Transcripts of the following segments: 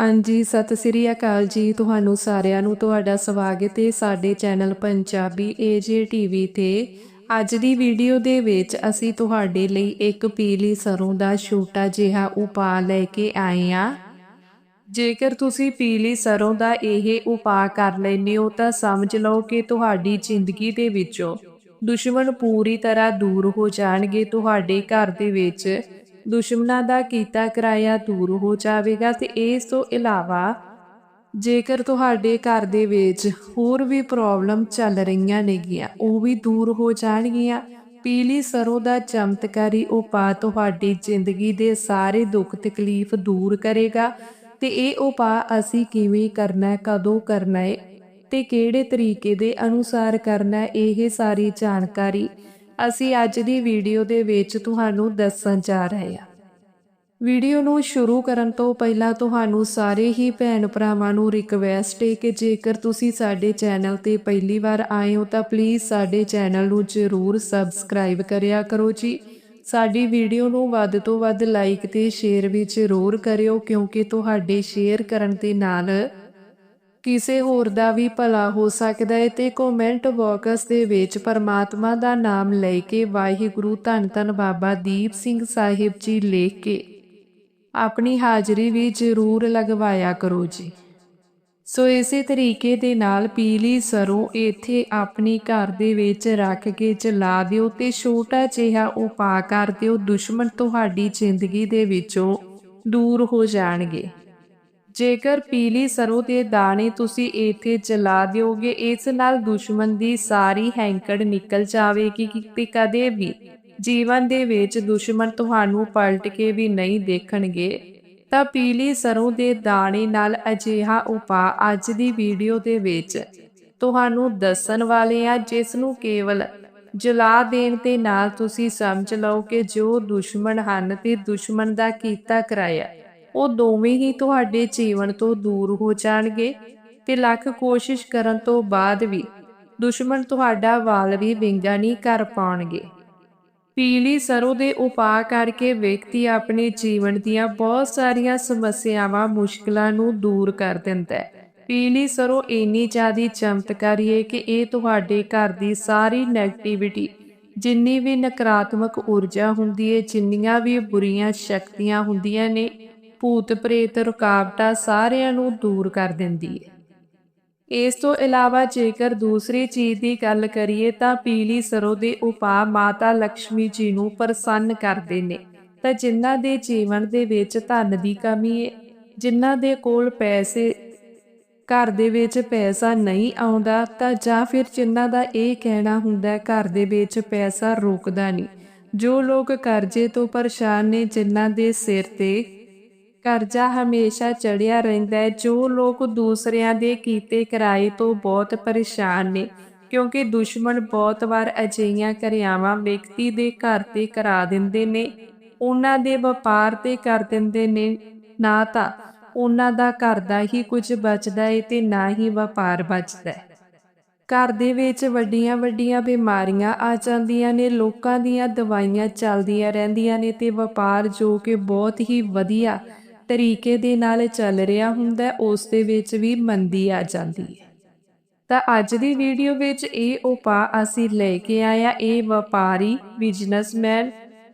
ਹਾਂਜੀ, ਸਤਿ ਸ੍ਰੀ ਅਕਾਲ ਜੀ ਤੁਹਾਨੂੰ ਸਾਰਿਆਂ ਨੂੰ। ਤੁਹਾਡਾ ਸਵਾਗਤ ਹੈ ਸਾਡੇ ਚੈਨਲ ਪੰਜਾਬੀ ਏਜੇ ਟੀਵੀ ਤੇ। ਅੱਜ ਦੀ ਵੀਡੀਓ ਦੇ ਵਿੱਚ ਅਸੀਂ ਤੁਹਾਡੇ ਲਈ ਇੱਕ ਪੀਲੀ ਸਰੋਂ ਦਾ ਛੋਟਾ ਜਿਹਾ ਉਪਾਅ ਲੈ ਕੇ ਆਏ ਹਾਂ। ਜੇਕਰ ਤੁਸੀਂ ਪੀਲੀ ਸਰੋਂ ਦਾ ਇਹ ਉਪਾਅ ਕਰ ਲੈਂਦੇ ਹੋ ਤਾਂ ਸਮਝ ਲਓ ਕਿ ਤੁਹਾਡੀ ਜ਼ਿੰਦਗੀ ਦੇ ਵਿੱਚੋਂ ਦੁਸ਼ਮਣ ਪੂਰੀ ਤਰ੍ਹਾਂ ਦੂਰ ਹੋ ਜਾਣਗੇ। ਤੁਹਾਡੇ ਘਰ ਦੇ ਵਿੱਚ ਦੁਸ਼ਮਣਾਂ ਦਾ ਕੀਤਾ ਕਰਾਇਆ ਦੂਰ ਹੋ ਜਾਵੇਗਾ ਤੇ ਇਸ ਤੋਂ ਇਲਾਵਾ ਜੇਕਰ ਤੁਹਾਡੇ ਘਰ ਦੇ ਵਿੱਚ ਹੋਰ ਵੀ ਪ੍ਰੋਬਲਮ ਚੱਲ ਰਹੀਆਂ ਨੇਗੀਆਂ, ਉਹ ਵੀ ਦੂਰ ਹੋ ਜਾਣਗੀਆਂ। ਪੀਲੀ ਸਰੋਂ ਦਾ ਚਮਤਕਾਰੀ ਉਪਾਅ ਤੁਹਾਡੀ ਜ਼ਿੰਦਗੀ ਦੇ ਸਾਰੇ ਦੁੱਖ ਤਕਲੀਫ ਦੂਰ ਕਰੇਗਾ ਤੇ ਇਹ ਉਪਾਅ ਅਸੀਂ ਕਿਵੇਂ ਕਰਨਾ ਹੈ, ਕਦੋਂ ਕਰਨਾ ਹੈ ਤੇ ਕਿਹੜੇ ਤਰੀਕੇ ਦੇ ਅਨੁਸਾਰ ਕਰਨਾ ਹੈ, ਇਹ ਸਾਰੀ ਜਾਣਕਾਰੀ ਅਸੀਂ ਅੱਜ ਦੀ ਵੀਡੀਓ ਦੇ ਵਿੱਚ ਤੁਹਾਨੂੰ ਦੱਸਣ ਜਾ ਰਹੇ ਹਾਂ। ਵੀਡੀਓ ਨੂੰ ਸ਼ੁਰੂ ਕਰਨ ਤੋਂ ਪਹਿਲਾਂ ਤੁਹਾਨੂੰ ਸਾਰੇ ਹੀ ਭੈਣ ਭਰਾਵਾਂ ਨੂੰ ਰਿਕਵੈਸਟ ਹੈ ਕਿ ਜੇਕਰ ਤੁਸੀਂ ਸਾਡੇ ਚੈਨਲ ਤੇ ਪਹਿਲੀ ਵਾਰ ਆਏ ਹੋ ਤਾਂ ਪਲੀਜ਼ ਸਾਡੇ ਚੈਨਲ ਨੂੰ ਜ਼ਰੂਰ ਸਬਸਕ੍ਰਾਈਬ ਕਰਿਆ ਕਰੋ ਜੀ। ਸਾਡੀ ਵੀਡੀਓ ਨੂੰ ਵੱਧ ਤੋਂ ਵੱਧ ਲਾਈਕ ਤੇ ਸ਼ੇਅਰ ਵੀ ਜ਼ਰੂਰ ਕਰਿਓ ਕਿਉਂਕਿ ਤੁਹਾਡੇ ਸ਼ੇਅਰ ਕਰਨ ਦੇ ਨਾਲ ਕਿਸੇ ਹੋਰ ਦਾ ਵੀ ਭਲਾ ਹੋ ਸਕਦਾ ਹੈ ਤੇ ਕਮੈਂਟ ਬਾਕਸ ਦੇ ਵਿੱਚ ਪਰਮਾਤਮਾ ਦਾ ਨਾਮ ਲੈ ਕੇ ਵਾਹਿਗੁਰੂ ਧੰਨ ਧੰਨ ਬਾਬਾ ਦੀਪ ਸਿੰਘ ਸਾਹਿਬ ਜੀ ਲਿਖ ਕੇ ਆਪਣੀ ਹਾਜ਼ਰੀ ਵੀ ਜ਼ਰੂਰ ਲਗਵਾਇਆ ਕਰੋ ਜੀ। ਸੋ ਇਸੇ ਤਰੀਕੇ ਦੇ ਨਾਲ ਪੀਲੀ ਸਰੋਂ ਇੱਥੇ ਆਪਣੀ ਘਰ ਦੇ ਵਿੱਚ ਰੱਖ ਕੇ ਚਲਾ ਦਿਓ ਤੇ ਛੋਟਾ ਜਿਹਾ ਉਪਾਅ ਕਰ ਦਿਓ, ਦੁਸ਼ਮਣ ਤੁਹਾਡੀ ਜ਼ਿੰਦਗੀ ਦੇ ਵਿੱਚੋਂ ਦੂਰ ਹੋ ਜਾਣਗੇ। ਜੇਕਰ ਪੀਲੀ ਸਰੋਂ ਦੇ ਦਾਣੇ ਤੁਸੀਂ ਇੱਥੇ ਚਲਾ ਦਿਓਗੇ, ਇਸ ਨਾਲ ਦੁਸ਼ਮਣ ਦੀ ਸਾਰੀ ਹੈਂਕੜ ਨਿਕਲ ਜਾਵੇਗੀ ਕਿ ਕਦੇ ਵੀ ਜੀਵਨ ਦੇ ਵਿੱਚ ਦੁਸ਼ਮਣ ਤੁਹਾਨੂੰ ਪਲਟ ਕੇ ਵੀ ਨਹੀਂ ਦੇਖਣਗੇ। ਤਾਂ ਪੀਲੀ ਸਰੋਂ ਦੇ ਦਾਣੇ ਨਾਲ ਅਜਿਹਾ ਉਪਾਅ ਅੱਜ ਦੀ ਵੀਡੀਓ ਦੇ ਵਿੱਚ ਤੁਹਾਨੂੰ ਦੱਸਣ ਵਾਲੇ ਆ ਜਿਸ ਨੂੰ ਕੇਵਲ ਜਲਾ ਦੇਣ ਤੇ ਨਾਲ ਤੁਸੀਂ ਸਮਝ ਲਓ ਕਿ ਜੋ ਦੁਸ਼ਮਣ ਹਨ ਤੇ ਦੁਸ਼ਮਣ ਦਾ ਕੀਤਾ ਕਰਾਇਆ, ਉਹ ਦੋਵੇਂ ਹੀ ਤੁਹਾਡੇ ਜੀਵਨ ਤੋਂ ਦੂਰ ਹੋ ਜਾਣਗੇ ਤੇ ਲੱਖ ਕੋਸ਼ਿਸ਼ ਕਰਨ ਤੋਂ ਬਾਅਦ ਵੀ ਦੁਸ਼ਮਣ ਤੁਹਾਡਾ ਵਾਲ ਵੀ ਵਿੰਗਾ ਨਹੀਂ ਕਰ ਪਾਉਣਗੇ। ਪੀਲੀ ਸਰੋਂ ਦੇ ਉਪਾਅ ਕਰਕੇ ਵਿਅਕਤੀ ਆਪਣੇ ਜੀਵਨ ਦੀਆਂ ਬਹੁਤ ਸਾਰੀਆਂ ਸਮੱਸਿਆਵਾਂ, ਮੁਸ਼ਕਲਾਂ ਨੂੰ ਦੂਰ ਕਰ ਦਿੰਦਾ ਹੈ। ਪੀਲੀ ਸਰੋਂ ਇੰਨੀ ਜ਼ਿਆਦੀ ਚਮਤਕਾਰੀ ਹੈ ਕਿ ਇਹ ਤੁਹਾਡੇ ਘਰ ਦੀ ਸਾਰੀ 네ਗੇਟਿਵਿਟੀ ਜਿੰਨੀ ਵੀ ਨਕਾਰਾਤਮਕ ਊਰਜਾ ਹੁੰਦੀ ਹੈ, ਜਿੰਨੀਆਂ ਵੀ ਬੁਰੀਆਂ ਸ਼ਕਤੀਆਂ ਹੁੰਦੀਆਂ ਨੇ ਭੂਤ ਪ੍ਰੇਤ ਰੁਕਾਵਟਾਂ ਸਾਰਿਆਂ ਨੂੰ ਦੂਰ ਕਰ ਦਿੰਦੀ ਹੈ। ਇਸ ਤੋਂ ਇਲਾਵਾ ਜੇਕਰ ਦੂਸਰੀ ਚੀਜ਼ ਦੀ ਗੱਲ ਕਰੀਏ ਤਾਂ ਪੀਲੀ ਸਰੋਂ ਦੇ ਉਪਾਅ ਮਾਤਾ ਲక్ష్ਮੀ ਜੀ ਨੂੰ ਪ੍ਰਸੰਨ ਕਰਦੇ ਨੇ। ਤਾਂ ਜਿਨ੍ਹਾਂ ਦੇ ਜੀਵਨ ਦੇ ਵਿੱਚ ਧਨ ਦੀ ਕਮੀ ਹੈ ਜਿਨ੍ਹਾਂ ਦੇ ਕੋਲ ਪੈਸੇ, ਘਰ ਦੇ ਵਿੱਚ ਪੈਸਾ ਨਹੀਂ ਆਉਂਦਾ ਤਾਂ ਜਾਂ ਫਿਰ ਜਿਨ੍ਹਾਂ ਦਾ ਇਹ ਕਹਿਣਾ ਹੁੰਦਾ ਘਰ ਦੇ ਵਿੱਚ ਪੈਸਾ ਰੁਕਦਾ ਨਹੀਂ। ਜੋ ਲੋਕ ਕਰਜ਼ੇ ਤੋਂ ਪਰੇਸ਼ਾਨ ਨੇ, ਜਿਨ੍ਹਾਂ ਦੇ ਸਿਰ ਤੇ ਕਰਜ਼ਾ ਹਮੇਸ਼ਾ ਚੜਿਆ ਰਹਿੰਦਾ ਹੈ। ਜੋ ਲੋਕ ਦੂਸਰਿਆਂ ਦੇ ਕੀਤੇ ਕਿਰਾਏ ਤੋਂ ਬਹੁਤ ਪਰੇਸ਼ਾਨ ਨੇ, ਕਿਉਂਕਿ ਦੁਸ਼ਮਣ ਬਹੁਤ ਵਾਰ ਅਜਿਹੀਆਂ ਕਿਰਿਆਵਾਂ ਵਿਅਕਤੀ ਦੇ ਘਰ ਤੇ ਕਰਾ ਦਿੰਦੇ ਨੇ। ਉਹਨਾਂ ਦੇ ਵਪਾਰ ਤੇ ਕਰ ਦਿੰਦੇ ਨੇ। ਨਾ ਤਾਂ ਉਹਨਾਂ ਦਾ ਘਰ ਦਾ ਹੀ ਕੁਝ ਬਚਦਾ ਹੈ ਤੇ ਨਾ ਹੀ ਵਪਾਰ ਬਚਦਾ ਹੈ। ਘਰ ਦੇ ਵਿੱਚ ਵੱਡੀਆਂ ਵੱਡੀਆਂ ਬਿਮਾਰੀਆਂ ਆ ਜਾਂਦੀਆਂ ਨੇ, ਲੋਕਾਂ ਦੀਆਂ ਦਵਾਈਆਂ ਚੱਲਦੀਆਂ ਰਹਿੰਦੀਆਂ ਨੇ ਤੇ ਵਪਾਰ ਜੋ ਕਿ ਬਹੁਤ ਹੀ ਵਧੀਆ ਤਰੀਕੇ ਦੇ ਨਾਲ ਚੱਲ ਰਿਹਾ ਹੁੰਦਾ, ਉਸ ਦੇ ਵਿੱਚ ਵੀ ਮੰਦੀ ਆ ਜਾਂਦੀ ਹੈ। ਤਾਂ ਅੱਜ ਦੀ ਵੀਡੀਓ ਵਿੱਚ ਇਹ ਉਪਾਅ ਅਸੀਂ ਲੈ ਕੇ ਆਇਆ ਇਹ ਵਪਾਰੀ ਬਿਜ਼ਨਸਮੈਨ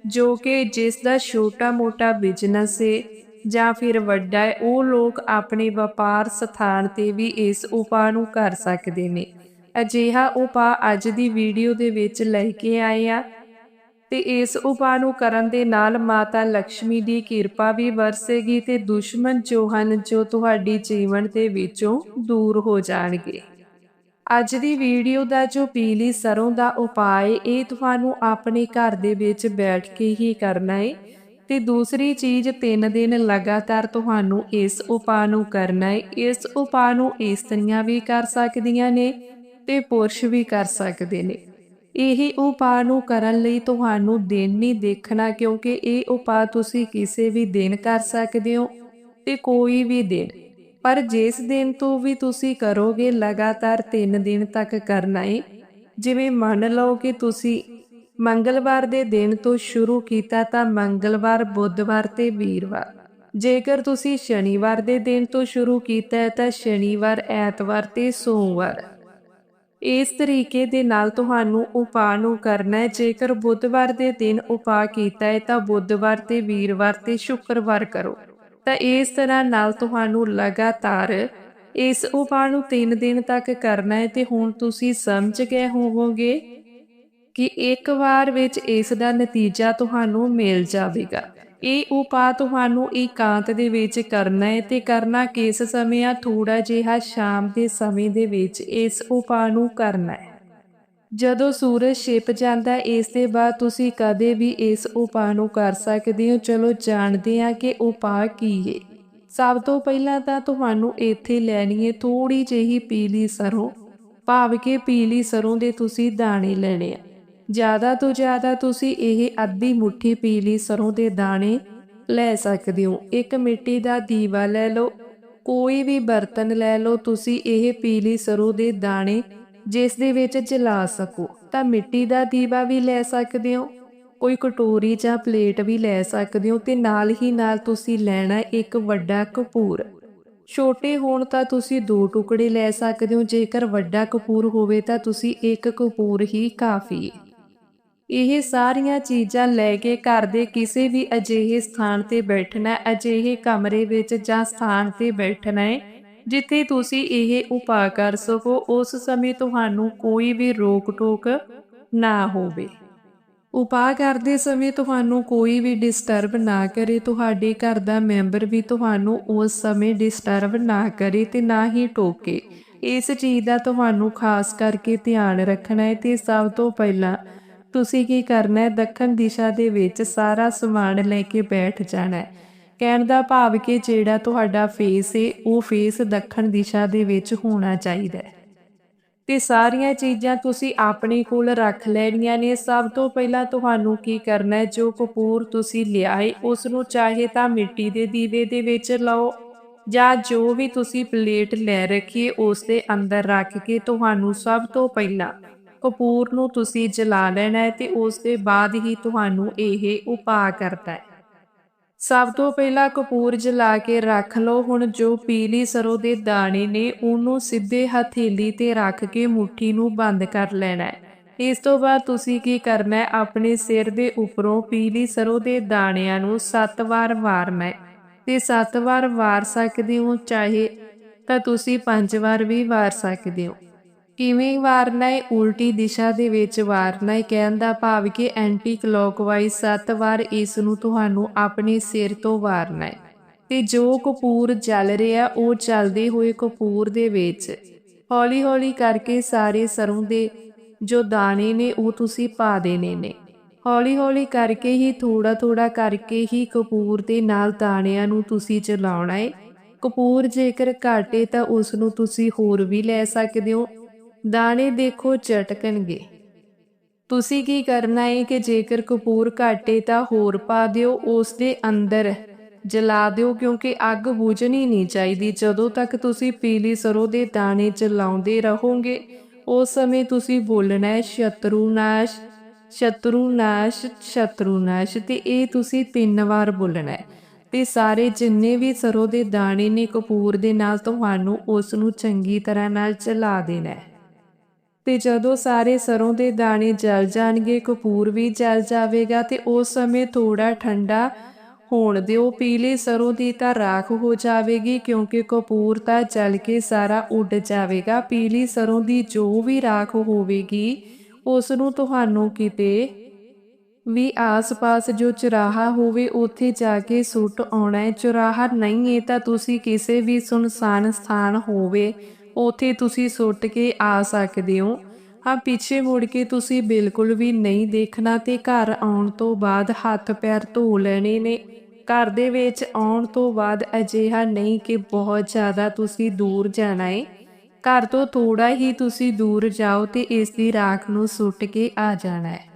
ਜੋ ਕਿ ਜਿਸ ਦਾ ਛੋਟਾ-ਮੋਟਾ ਬਿਜ਼ਨਸ ਹੈ ਜਾਂ ਫਿਰ ਵੱਡਾ ਹੈ ਉਹ ਲੋਕ ਆਪਣੇ ਵਪਾਰ ਸਥਾਨ ਤੇ ਵੀ ਇਸ ਉਪਾਅ ਨੂੰ ਕਰ ਸਕਦੇ ਨੇ। ਅਜਿਹਾ ਉਪਾਅ ਅੱਜ ਦੀ ਵੀਡੀਓ ਦੇ ਵਿੱਚ ਲੈ ਕੇ ਆਏ ਆ ਤੇ ਇਸ ਉਪਾਅ ਨੂੰ ਕਰਨ ਦੇ ਨਾਲ ਮਾਤਾ ਲక్ష్ਮੀ ਦੀ ਕਿਰਪਾ ਵੀ ਵਰਸੇਗੀ ਤੇ ਦੁਸ਼ਮਣ ਜੋ ਹਨ, ਜੋ ਤੁਹਾਡੀ ਜੀਵਨ ਦੇ ਵਿੱਚੋਂ ਦੂਰ ਹੋ ਜਾਣਗੇ। ਅੱਜ ਦੀ ਵੀਡੀਓ ਦਾ ਜੋ ਪੀਲੀ ਸਰੋਂ ਦਾ ਉਪਾਅ ਇਹ ਤੁਹਾਨੂੰ ਆਪਣੇ ਘਰ ਦੇ ਵਿੱਚ ਬੈਠ ਕੇ ਹੀ ਕਰਨਾ ਹੈ ਤੇ ਦੂਸਰੀ ਚੀਜ਼ 3 ਦਿਨ ਲਗਾਤਾਰ ਤੁਹਾਨੂੰ ਇਸ ਉਪਾਅ ਨੂੰ ਕਰਨਾ ਹੈ ਇਸ ਉਪਾਅ ਨੂੰ ਇਸਤਰੀਆਂ ਵੀ ਕਰ ਸਕਦੀਆਂ ਨੇ ਤੇ ਪੁਰਸ਼ ਵੀ ਕਰ ਸਕਦੇ ਨੇ। ਇਹ ਉਪਾਅ ਨੂੰ ਕਰਨ ਲਈ ਤੁਹਾਨੂੰ ਦਿਨ ਨਹੀਂ ਦੇਖਣਾ ਕਿਉਂਕਿ ਇਹ ਉਪਾਅ ਤੁਸੀਂ ਕਿਸੇ ਵੀ ਦਿਨ ਕਰ ਸਕਦੇ ਹੋ ਤੇ ਕੋਈ ਵੀ ਦਿਨ। ਪਰ ਜਿਸ ਦਿਨ ਤੋਂ ਵੀ ਤੁਸੀਂ ਕਰੋਗੇ, ਲਗਾਤਾਰ 3 ਦਿਨ ਤੱਕ ਕਰਨਾ ਹੈ ਜਿਵੇਂ ਮੰਨ ਲਓ ਕਿ ਤੁਸੀਂ ਮੰਗਲਵਾਰ ਦੇ ਦਿਨ ਤੋਂ ਸ਼ੁਰੂ ਕੀਤਾ ਤਾਂ ਮੰਗਲਵਾਰ, ਬੁੱਧਵਾਰ ਤੇ ਵੀਰਵਾਰ। ਜੇਕਰ ਤੁਸੀਂ ਸ਼ਨੀਵਾਰ ਦੇ ਦਿਨ ਤੋਂ ਸ਼ੁਰੂ ਕੀਤਾ ਤਾਂ ਸ਼ਨੀਵਾਰ, ਐਤਵਾਰ ਤੇ ਸੋਮਵਾਰ। ਇਸ ਤਰੀਕੇ ਦੇ ਨਾਲ ਤੁਹਾਨੂੰ ਉਪਾਅ ਨੂੰ ਕਰਨਾ ਹੈ। ਜੇਕਰ ਬੁੱਧਵਾਰ ਦੇ ਦਿਨ ਉਪਾਅ ਕੀਤਾ ਹੈ, ਤਾਂ ਬੁੱਧਵਾਰ ਤੇ ਵੀਰਵਾਰ ਤੇ ਸ਼ੁੱਕਰਵਾਰ ਕਰੋ। ਤਾਂ ਇਸ ਤਰ੍ਹਾਂ ਨਾਲ ਤੁਹਾਨੂੰ ਲਗਾਤਾਰ ਇਸ ਉਪਾਅ ਨੂੰ 3 ਦਿਨ ਤੱਕ ਕਰਨਾ ਹੈ। ਤੇ ਹੁਣ ਤੁਸੀਂ ਸਮਝ ਗਏ ਹੋਵੋਗੇ ਕਿ ਇੱਕ ਵਾਰ ਵਿੱਚ ਇਸ ਦਾ ਨਤੀਜਾ ਤੁਹਾਨੂੰ ਮਿਲ ਜਾਵੇਗਾ। ਇਹ ਉਪਾਅ ਤੁਹਾਨੂੰ ਇਕਾਂਤ ਦੇ ਵਿੱਚ ਕਰਨਾ ਹੈ ਤੇ ਕਰਨਾ ਕਿਸ ਸਮੇਂ ਆ? ਥੋੜਾ ਜਿਹਾ ਸ਼ਾਮ ਦੇ ਸਮੇਂ ਦੇ ਵਿੱਚ ਇਸ ਉਪਾਅ ਨੂੰ ਕਰਨਾ ਹੈ। ਜਦੋਂ ਸੂਰਜ ਛਿਪ ਜਾਂਦਾ ਇਸ ਦੇ ਬਾਅਦ ਤੁਸੀਂ ਕਦੇ ਵੀ ਇਸ ਉਪਾਅ ਨੂੰ ਕਰ ਸਕਦੇ ਹੋ। ਚਲੋ ਜਾਣਦੇ ਹਾਂ ਕਿ ਉਪਾਅ ਕੀ ਹੈ। ਸਭ ਤੋਂ ਪਹਿਲਾਂ ਤਾਂ ਤੁਹਾਨੂੰ ਇੱਥੇ ਲੈਣੀ ਹੈ ਥੋੜੀ ਜਿਹੀ ਪੀਲੀ ਸਰੋਂ। ਭਾਵ ਕਿ ਪੀਲੀ ਸਰੋਂ ਦੇ ਤੁਸੀਂ ਦਾਣੇ ਲੈਣੇ ਆ। ਜ਼ਿਆਦਾ ਤੋਂ ਜ਼ਿਆਦਾ ਤੁਸੀਂ ਇਹ ਅੱਧੀ ਮੁੱਠੀ ਪੀਲੀ ਸਰੋਂ ਦੇ ਦਾਣੇ ਲੈ ਸਕਦੇ ਹੋ। ਇੱਕ ਮਿੱਟੀ ਦਾ ਦੀਵਾ ਲੈ ਲਓ। ਕੋਈ ਵੀ ਬਰਤਨ ਲੈ ਲਓ, ਤੁਸੀਂ ਇਹ ਪੀਲੀ ਸਰੋਂ ਦੇ ਦਾਣੇ ਜਿਸ ਦੇ ਵਿੱਚ ਜਲਾ ਸਕੋ। ਤਾਂ ਮਿੱਟੀ ਦਾ ਦੀਵਾ ਵੀ ਲੈ ਸਕਦੇ ਹੋ, ਕੋਈ ਕਟੋਰੀ ਜਾਂ ਪਲੇਟ ਵੀ ਲੈ ਸਕਦੇ ਹੋ ਤੇ ਨਾਲ ਹੀ ਨਾਲ ਤੁਸੀਂ ਲੈਣਾ ਇੱਕ ਵੱਡਾ ਕਪੂਰ। ਛੋਟੇ ਹੋਣ ਤਾਂ ਤੁਸੀਂ ਦੋ ਟੁਕੜੇ ਲੈ ਸਕਦੇ ਹੋ, ਜੇਕਰ ਵੱਡਾ ਕਪੂਰ ਹੋਵੇ ਤਾਂ ਤੁਸੀਂ ਇੱਕ ਕਪੂਰ ਹੀ ਕਾਫੀ। ਹੈ ਇਹ ਸਾਰੀਆਂ ਚੀਜ਼ਾਂ ਲੈ ਕੇ ਘਰ ਦੇ ਕਿਸੇ ਵੀ ਅਜਿਹੇ ਸਥਾਨ ਤੇ ਬੈਠਣਾ ਅਜਿਹੇ ਕਮਰੇ ਵਿੱਚ ਜਾਂ ਸਥਾਨ ਤੇ ਬੈਠਣਾ ਹੈ, ਜਿੱਥੇ ਤੁਸੀਂ ਇਹ ਉਪਾਅ ਕਰ ਸਕੋ, ਉਸ ਸਮੇਂ ਤੁਹਾਨੂੰ ਕੋਈ ਵੀ ਰੋਕ ਟੋਕ ਨਾ ਹੋਵੇ। ਉਪਾਅ ਕਰਦੇ ਸਮੇਂ ਤੁਹਾਨੂੰ ਕੋਈ ਵੀ ਡਿਸਟਰਬ ਨਾ ਕਰੇ, ਤੁਹਾਡੇ ਘਰ ਦਾ ਮੈਂਬਰ ਵੀ ਤੁਹਾਨੂੰ ਉਸ ਸਮੇਂ ਡਿਸਟਰਬ ਨਾ ਕਰੇ ਤੇ ਨਾ ਹੀ ਟੋਕੇ। ਇਸ ਚੀਜ਼ ਦਾ ਤੁਹਾਨੂੰ ਖਾਸ ਕਰਕੇ ਧਿਆਨ ਰੱਖਣਾ ਹੈ ਤੇ ਸਭ ਤੋਂ ਪਹਿਲਾਂ ਤੁਸੀਂ ਕੀ ਕਰਨਾ ਹੈ? ਦੱਖਣ ਦਿਸ਼ਾ ਦੇ ਵਿੱਚ ਸਾਰਾ ਸਮਾਨ ਲੈ ਕੇ ਬੈਠ ਜਾਣਾ ਹੈ। ਕਹਿਣ ਦਾ ਭਾਵ ਕਿ ਜਿਹੜਾ ਤੁਹਾਡਾ ਫੇਸ ਹੈ ਉਹ ਫੇਸ ਦੱਖਣ ਦਿਸ਼ਾ ਦੇ ਵਿੱਚ ਹੋਣਾ ਚਾਹੀਦਾ ਹੈ। ਤੇ ਸਾਰੀਆਂ ਚੀਜ਼ਾਂ ਤੁਸੀਂ ਆਪਣੇ ਕੋਲ ਰੱਖ ਲੈਣੀਆਂ ਨੇ। ਸਭ ਤੋਂ ਪਹਿਲਾਂ ਤੁਹਾਨੂੰ ਕੀ ਕਰਨਾ ਹੈ? ਜੋ ਕਪੂਰ ਤੁਸੀਂ ਲਿਆਏ ਉਸ ਨੂੰ ਚਾਹੇ ਤਾਂ ਮਿੱਟੀ ਦੇ ਦੀਵੇ ਦੇ ਵਿੱਚ ਲਾਓ ਜਾਂ ਜੋ ਵੀ ਤੁਸੀਂ ਪਲੇਟ ਲੈ ਰੱਖੀਏ ਉਸ ਦੇ ਅੰਦਰ ਰੱਖ ਕੇ ਤੁਹਾਨੂੰ ਸਭ ਤੋਂ ਪਹਿਲਾਂ ਕਪੂਰ ਨੂੰ ਤੁਸੀਂ ਜਲਾ ਲੈਣਾ ਹੈ ਤੇ ਉਸ ਦੇ ਬਾਅਦ ਹੀ ਤੁਹਾਨੂੰ ਇਹ ਉਪਾਅ ਕਰਦਾ ਹੈ। ਸਭ ਤੋਂ ਪਹਿਲਾਂ ਕਪੂਰ ਜਲਾ ਕੇ ਰੱਖ ਲਓ। ਹੁਣ ਜੋ ਪੀਲੀ ਸਰੋਂ ਦੇ ਦਾਣੇ ਨੇ, ਉਹਨੂੰ ਸਿੱਧੇ ਹਥੇਲੀ ਤੇ ਰੱਖ ਕੇ ਮੁਠੀ ਨੂੰ ਬੰਦ ਕਰ ਲੈਣਾ ਹੈ। ਇਸ ਤੋਂ ਬਾਅਦ ਤੁਸੀਂ ਕੀ ਕਰਨਾ ਹੈ? ਆਪਣੇ ਸਿਰ ਦੇ ਉੱਪਰੋਂ ਪੀਲੀ ਸਰੋਂ ਦੇ ਦਾਣਿਆਂ ਨੂੰ 7 ਵਾਰ ਵਾਰਨਾ ਹੈ। ਤੇ 7 ਵਾਰ ਵਾਰ ਸਕਦੇ ਹੋ ਚਾਹੇ ਤਾਂ ਤੁਸੀਂ 5 ਵਾਰ ਵੀ ਵਾਰ ਸਕਦੇ ਹੋ। ਕਿਵੇਂ ਵਾਰਨਾ ਹੈ ਉਲਟੀ ਦਿਸ਼ਾ ਦੇ ਵਿੱਚ ਵਾਰਨਾ ਹੈ ਕਹਿਣ ਦਾ ਭਾਵ ਕਿ ਐਂਟੀ ਕਲੌਕਵਾਈਜ਼ 7 ਵਾਰ ਇਸ ਨੂੰ ਤੁਹਾਨੂੰ ਆਪਣੇ ਸਿਰ ਤੋਂ ਵਾਰਨਾ ਹੈ ਤੇ ਜੋ ਕਪੂਰ ਜਲ ਰਿਹਾ, ਉਹ ਚੱਲਦੇ ਹੋਏ ਕਪੂਰ ਦੇ ਵਿੱਚ। ਹੌਲੀ ਹੌਲੀ ਕਰਕੇ ਸਾਰੇ ਸਰੋਂ ਦੇ ਜੋ ਦਾਣੇ ਨੇ, ਉਹ ਤੁਸੀਂ ਪਾ ਦੇਣੇ ਨੇ। ਹੌਲੀ ਹੌਲੀ ਕਰਕੇ ਹੀ ਥੋੜਾ ਥੋੜਾ ਕਰਕੇ ਹੀ ਕਪੂਰ ਦੇ ਨਾਲ ਦਾਣਿਆਂ ਨੂੰ ਤੁਸੀਂ ਚਲਾਉਣਾ ਹੈ ਕਪੂਰ ਜੇਕਰ ਘਾਟੇ ਤਾਂ ਉਸ ਨੂੰ ਤੁਸੀਂ ਹੋਰ ਵੀ ਲੈ ਸਕਦੇ ਹੋ। ਦਾਣੇ ਦੇਖੋ ਚਟਕਣਗੇ ਤੁਸੀਂ ਕੀ ਕਰਨਾ ਹੈ ਕਿ ਜੇਕਰ ਕਪੂਰ ਘਾਟੇ ਤਾਂ ਹੋਰ ਪਾ ਦਿਓ, ਉਸ ਦੇ ਅੰਦਰ ਜਲਾ ਦਿਓ, ਕਿਉਂਕਿ ਅੱਗ ਬੁਝਣੀ ਨਹੀਂ ਚਾਹੀਦੀ। ਜਦੋਂ ਤੱਕ ਤੁਸੀਂ ਪੀਲੀ ਸਰੋਂ ਦੇ ਦਾਣੇ ਚਲਾਉਂਦੇ ਰਹੋਗੇ, ਉਸ ਸਮੇਂ ਤੁਸੀਂ ਬੋਲਣਾ ਹੈ, ਸ਼ਤਰੂ ਸ਼ਤਰੂਨਾਸ਼ ਸ਼ਤਰੂ ਤੇ ਇਹ ਤੁਸੀਂ ਤਿੰਨ ਵਾਰ ਬੋਲਣਾ ਹੈ। ਤੇ ਸਾਰੇ ਜਿੰਨੇ ਵੀ ਸਰੋਂ ਦੇ ਦਾਣੇ ਨੇ ਕਪੂਰ ਦੇ ਨਾਲ, ਤੁਹਾਨੂੰ ਉਸ ਨੂੰ ਚੰਗੀ ਤਰ੍ਹਾਂ ਨਾਲ ਚਲਾ ਦੇਣਾ ਹੈ। ਤੇ ਜਦੋਂ ਸਾਰੇ ਸਰੋਂ ਦੇ ਦਾਣੇ ਜਲ ਜਾਣਗੇ, ਕਪੂਰ ਵੀ ਜਲ ਜਾਵੇਗਾ ਤੇ ਉਸ ਸਮੇਂ ਥੋੜਾ ਠੰਡਾ ਹੋਣ ਦਿਓ। ਪੀਲੇ ਸਰੋਂ ਦੀ ਤਾਂ ਰਾਖ ਹੋ ਜਾਵੇਗੀ ਕਿਉਂਕਿ ਕਪੂਰ ਤਾਂ ਜਲ ਕੇ ਸਾਰਾ ਉੱਡ ਜਾਵੇਗਾ। ਪੀਲੀ ਸਰੋਂ ਦੀ ਜੋ ਵੀ ਰਾਖ ਹੋਵੇਗੀ, ਉਸ ਨੂੰ ਤੁਹਾਨੂੰ ਕਿਤੇ ਵੀ ਆਸ-ਪਾਸ ਜੋ ਚੁਰਾਹਾ ਹੋਵੇ, ਉੱਥੇ ਜਾ ਕੇ ਸੁੱਟ ਆਉਣਾ ਹੈ। ਚੁਰਾਹਾ ਨਹੀਂ ਹੈ ਤਾਂ ਤੁਸੀਂ ਕਿਸੇ ਵੀ ਸੁਨਸਾਨ ਸਥਾਨ ਹੋਵੇ ਉਥੇ ਤੁਸੀਂ ਸੁੱਟ ਕੇ ਆ ਸਕਦੇ ਹੋ। ਹਾਂ ਪਿੱਛੇ ਮੁੜ ਕੇ ਤੁਸੀਂ ਬਿਲਕੁਲ ਵੀ ਨਹੀਂ ਦੇਖਣਾ ਤੇ ਘਰ ਆਉਣ ਤੋਂ ਬਾਅਦ ਹੱਥ ਪੈਰ ਧੋ ਲੈਣੇ ਨੇ। ਘਰ ਦੇ ਵਿੱਚ ਆਉਣ ਤੋਂ ਬਾਅਦ ਅਜਿਹਾ ਨਹੀਂ ਕਿ ਬਹੁਤ ਜ਼ਿਆਦਾ ਤੁਸੀਂ ਦੂਰ ਜਾਣਾ ਏ। ਘਰ ਤੋਂ ਥੋੜਾ ਹੀ ਤੁਸੀਂ ਦੂਰ ਜਾਓ ਤੇ ਇਸ ਦੀ ਰਾਖ ਨੂੰ ਸੁੱਟ ਕੇ ਆ ਜਾਣਾ ਹੈ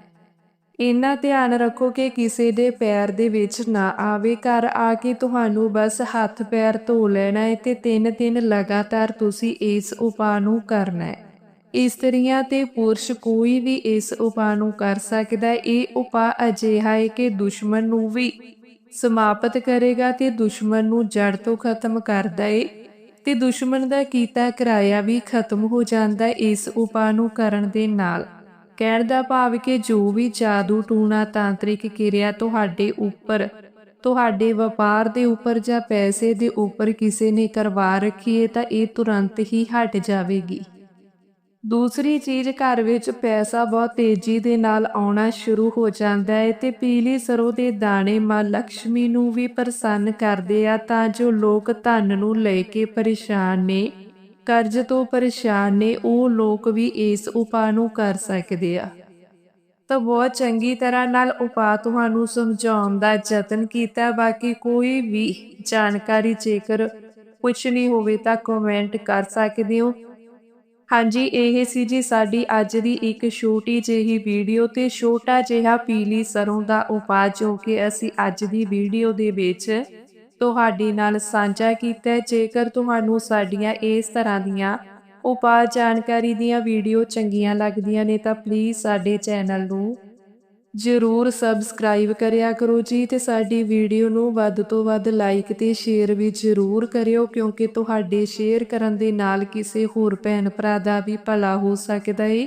ਇੰਨਾ ਧਿਆਨ ਰੱਖੋ ਕਿ ਕਿਸੇ ਦੇ ਪੈਰ ਦੇ ਵਿੱਚ ਨਾ ਆਵੇ। ਘਰ ਆ ਕੇ ਤੁਹਾਨੂੰ ਬਸ ਹੱਥ ਪੈਰ ਧੋ ਲੈਣਾ ਹੈ ਤੇ ਤਿੰਨ ਦਿਨ ਲਗਾਤਾਰ ਤੁਸੀਂ ਇਸ ਉਪਾਅ ਨੂੰ ਕਰਨਾ ਹੈ। ਇਸਤਰੀਆਂ ਤੇ ਪੁਰਸ਼ ਕੋਈ ਵੀ ਇਸ ਉਪਾਅ ਨੂੰ ਕਰ ਸਕਦਾ ਇਹ ਉਪਾਅ ਅਜਿਹਾ ਹੈ ਕਿ ਦੁਸ਼ਮਣ ਨੂੰ ਵੀ ਸਮਾਪਤ ਕਰੇਗਾ ਤੇ ਦੁਸ਼ਮਣ ਨੂੰ ਜੜ ਤੋਂ ਖਤਮ ਕਰਦਾ ਏ ਤੇ ਦੁਸ਼ਮਣ ਦਾ ਕੀਤਾ ਕਿਰਾਇਆ ਵੀ ਖਤਮ ਹੋ ਜਾਂਦਾ ਇਸ ਉਪਾਅ ਨੂੰ ਕਰਨ ਦੇ ਨਾਲ। ਕਹਿਣ ਦਾ ਭਾਵ ਕਿ ਜੋ ਵੀ ਜਾਦੂ ਟੂਣਾ ਤਾਂਤਰਿਕ ਕਿਰਿਆ ਤੁਹਾਡੇ ਉੱਪਰ, ਤੁਹਾਡੇ ਵਪਾਰ ਦੇ ਉੱਪਰ ਜਾਂ ਪੈਸੇ ਦੇ ਉੱਪਰ ਕਿਸੇ ਨੇ ਕਰਵਾ ਰੱਖੀ ਹੈ ਤਾਂ ਇਹ ਤੁਰੰਤ ਹੀ ਹਟ ਜਾਵੇਗੀ। ਦੂਸਰੀ ਚੀਜ਼, ਘਰ ਵਿੱਚ ਪੈਸਾ ਬਹੁਤ ਤੇਜ਼ੀ ਦੇ ਨਾਲ ਆਉਣਾ ਸ਼ੁਰੂ ਹੋ ਜਾਂਦਾ ਹੈ ਤੇ ਪੀਲੀ ਸਰੋਂ ਦੇ ਦਾਣੇ ਮਾਂ ਲక్ష్ਮੀ ਨੂੰ ਵੀ ਪ੍ਰਸੰਨ ਕਰਦੇ ਆ ਤਾਂ ਜੋ ਲੋਕ ਧਨ ਨੂੰ ਲੈ ਕੇ ਪਰੇਸ਼ਾਨ ਨੇ। ਕਰਜ਼ ਤੋਂ ਪਰੇਸ਼ਾਨ ਨੇ, ਉਹ ਲੋਕ ਵੀ ਇਸ ਉਪਾਅ ਨੂੰ ਕਰ ਸਕਦੇ ਆ। ਤਾਂ ਬਹੁਤ ਚੰਗੀ ਤਰ੍ਹਾਂ ਨਾਲ ਉਪਾਅ ਤੁਹਾਨੂੰ ਸਮਝਾਉਣ ਦਾ ਯਤਨ ਕੀਤਾ, ਬਾਕੀ ਕੋਈ ਵੀ ਜਾਣਕਾਰੀ ਜੇਕਰ ਕੁਝ ਨਹੀਂ ਹੋਵੇ ਤਾਂ ਕਮੈਂਟ ਕਰ ਸਕਦੇ ਹੋ। ਹਾਂਜੀ, ਇਹ ਸੀ ਜੀ ਸਾਡੀ ਅੱਜ ਦੀ ਇੱਕ ਛੋਟੀ ਜਿਹੀ ਵੀਡੀਓ ਤੇ ਛੋਟਾ ਜਿਹਾ ਪੀਲੀ ਸਰੋਂ ਦਾ ਉਪਾਅ ਜੋ ਕਿ ਅਸੀਂ ਅੱਜ ਦੀ ਵੀਡੀਓ ਦੇ ਵਿੱਚ ਤੁਹਾਡੇ ਨਾਲ ਸਾਂਝਾ ਕੀਤਾ ਹੈ। ਜੇਕਰ ਤੁਹਾਨੂੰ ਸਾਡੀਆਂ ਇਸ ਤਰ੍ਹਾਂ ਦੀਆਂ ਉਪਾਅ ਜਾਣਕਾਰੀ ਦੀਆਂ ਵੀਡੀਓ ਚੰਗੀਆਂ ਲੱਗਦੀਆਂ ਨੇ, ਤਾਂ ਪਲੀਜ਼ ਸਾਡੇ ਚੈਨਲ ਨੂੰ ਜ਼ਰੂਰ ਸਬਸਕ੍ਰਾਈਬ ਕਰਿਆ ਕਰੋ ਜੀ ਤੇ ਸਾਡੀ ਵੀਡੀਓ ਨੂੰ ਵੱਧ ਤੋਂ ਵੱਧ ਲਾਈਕ ਤੇ ਸ਼ੇਅਰ ਵੀ ਜ਼ਰੂਰ ਕਰਿਓ, ਕਿਉਂਕਿ ਤੁਹਾਡੇ ਸ਼ੇਅਰ ਕਰਨ ਦੇ ਨਾਲ ਕਿਸੇ ਹੋਰ ਭੈਣ ਭਰਾ ਦਾ ਵੀ ਭਲਾ ਹੋ ਸਕਦਾ ਏ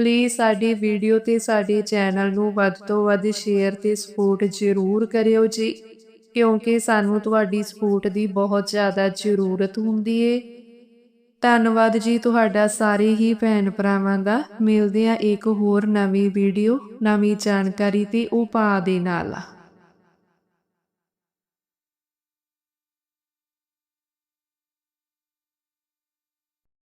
ਪਲੀਜ਼ ਸਾਡੀ ਵੀਡੀਓ ਤੇ ਸਾਡੇ ਚੈਨਲ ਨੂੰ ਵੱਧ ਤੋਂ ਵੱਧ ਸ਼ੇਅਰ ਤੇ ਸਪੋਰਟ ਜ਼ਰੂਰ ਕਰਿਓ ਜੀ, ਕਿਉਂਕਿ ਸਾਨੂੰ ਤੁਹਾਡੀ ਸਪੋਰਟ ਦੀ ਬਹੁਤ ਜ਼ਿਆਦਾ ਜ਼ਰੂਰਤ ਹੁੰਦੀ ਏ। ਧੰਨਵਾਦ ਜੀ ਤੁਹਾਡਾ ਸਾਰੇ ਹੀ ਭੈਣ ਭਰਾਵਾਂ ਦਾ। ਮਿਲਦੇ ਆ ਇੱਕ ਹੋਰ ਨਵੀਂ ਵੀਡੀਓ ਨਵੀਂ ਜਾਣਕਾਰੀ ਤੇ ਉਪਾਅ ਦੇ ਨਾਲ।